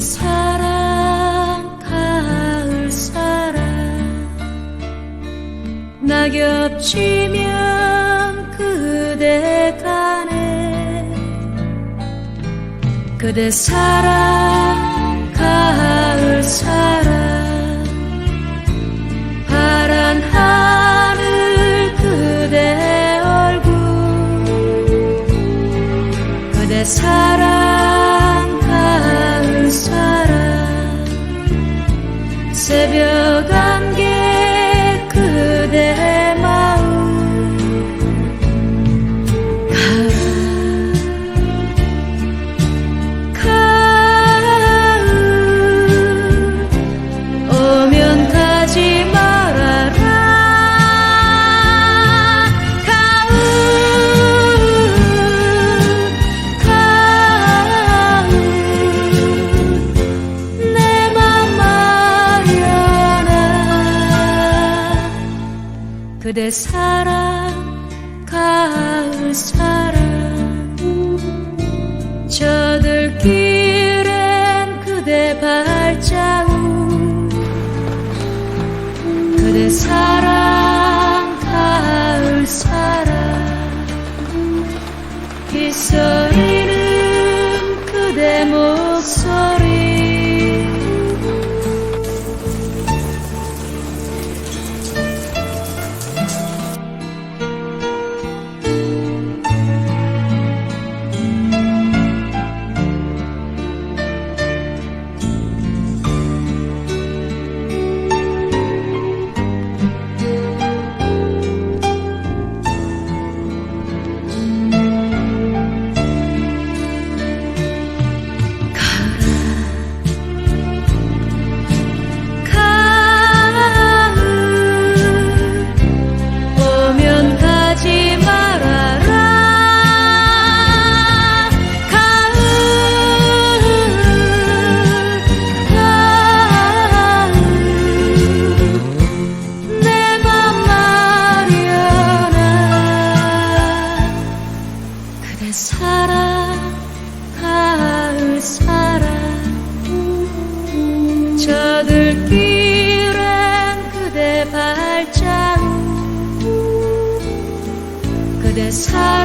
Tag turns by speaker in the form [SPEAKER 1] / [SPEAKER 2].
[SPEAKER 1] 사랑 가을 사랑. 낙엽 지면 그대 가네 그대 사랑 가을 사랑. 파란 하늘 그대 얼굴 그대 사랑 새벽 안개 그대 사랑 가을 사랑. 저들길엔 그대 발자국. 그대 사랑 발자국 그대 사랑